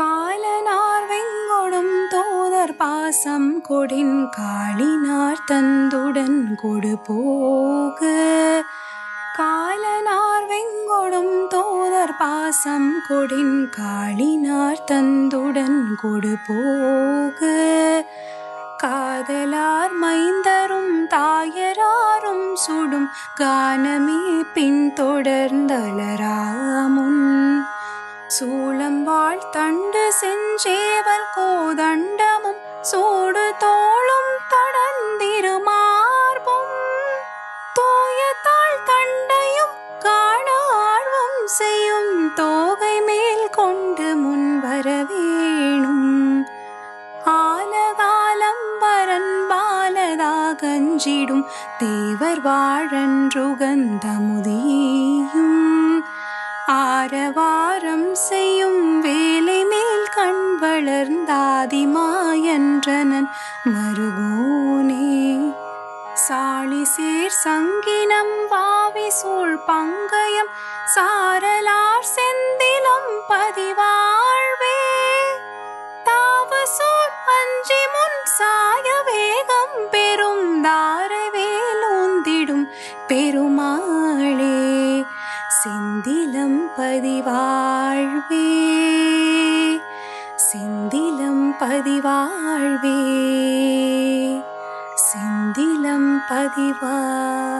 காலனார் வெங்கொடும் தோதர் பாசம் கொடின் காளினார் தந்துடன் கொடு போகு. காலனார் வெங்கொடும் தோதர் பாசம் கொடின் காளினார் தந்துடன் கொடு போகு. காதலார் மைந்தரும் தாயராரும் சுடும் கானமே பின் பின்தொடர்ந்தலராமுன் சூளம் வாழ் தண்டு செஞ்சேவல் கோதண்டமும் சூடு தோளும் தடந்திருமார்பும். தூய தாழ் தண்டையும் காண ஆழ்வும் செய்யும் தோகை மேல் கொண்டு முன்வர வேணும் ஆலகாலம் வரன் பாலதாகஞ்சிடும் தேவர் வாழன்றுகந்தமுதியும் ஆரவா வளர்ந்தாதிமாயன்றனன் மருகோனே. சாளி சேர் சங்கினம் பாவி சூழ் பங்கயம் சாரலார் செந்திலம் பதிவாழ்வே. தாவசூர் அஞ்சி முன் சாய வேகம் பெரும் தாரவேலூந்திடும் பெருமாளே. செந்திலம் பதிவாழ்வே. பதிவாழ்வே செந்திலம் பதிவாழ்வே